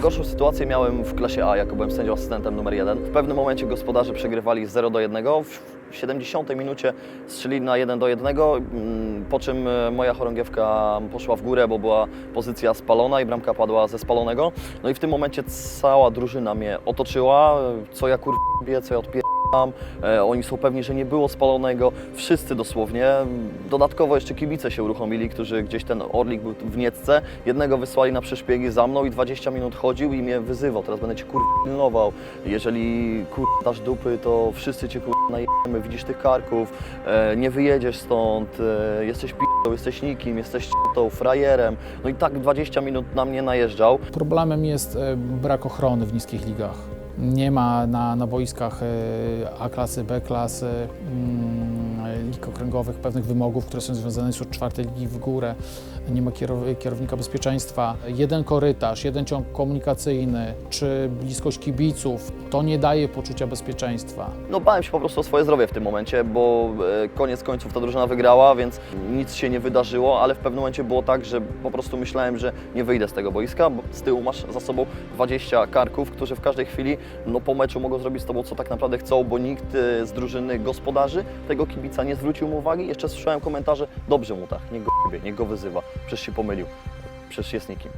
Najgorszą sytuację miałem w klasie A, jako byłem sędzią asystentem numer jeden. W pewnym momencie gospodarze przegrywali 0 do 1. W 70 minucie strzelili na 1 do 1, mm, po czym e, moja chorągiewka poszła w górę, bo była pozycja spalona i bramka padła ze spalonego. No i w tym momencie cała drużyna mnie otoczyła, co ja kurwie, co ja odpieram. E, oni są pewni, że nie było spalonego. Wszyscy dosłownie. Dodatkowo jeszcze kibice się uruchomili, którzy gdzieś ten Orlik był w Niecce. Jednego wysłali na przeszpiegi za mną i 20 minut chodził i mnie wyzywał. Teraz będę cię kur... pilnował. Jeżeli kur... dasz dupy, to wszyscy cię kur... najemy. Widzisz tych karków, e, nie wyjedziesz stąd, e, jesteś p***ą, jesteś nikim, jesteś c***ą, frajerem. No i tak 20 minut na mnie najeżdżał. Problemem jest brak ochrony w niskich ligach. Nie ma na, na boiskach e, A klasy, B klasy, mm, lig okręgowych pewnych wymogów, które są związane z czwartej ligi w górę. Nie ma kierow- kierownika bezpieczeństwa. Jeden korytarz, jeden ciąg komunikacyjny, czy bliskość kibiców, to nie daje poczucia bezpieczeństwa. No bałem się po prostu o swoje zdrowie w tym momencie, bo e, koniec końców ta drużyna wygrała, więc nic się nie wydarzyło, ale w pewnym momencie było tak, że po prostu myślałem, że nie wyjdę z tego boiska, bo z tyłu masz za sobą 20 karków, którzy w każdej chwili no, po meczu mogą zrobić z tobą co tak naprawdę chcą, bo nikt e, z drużyny gospodarzy tego kibica nie zwrócił mu uwagi. Jeszcze słyszałem komentarze, dobrze mu tak, niech go niech go wyzywa, przecież się pomylił, przecież jest nikim.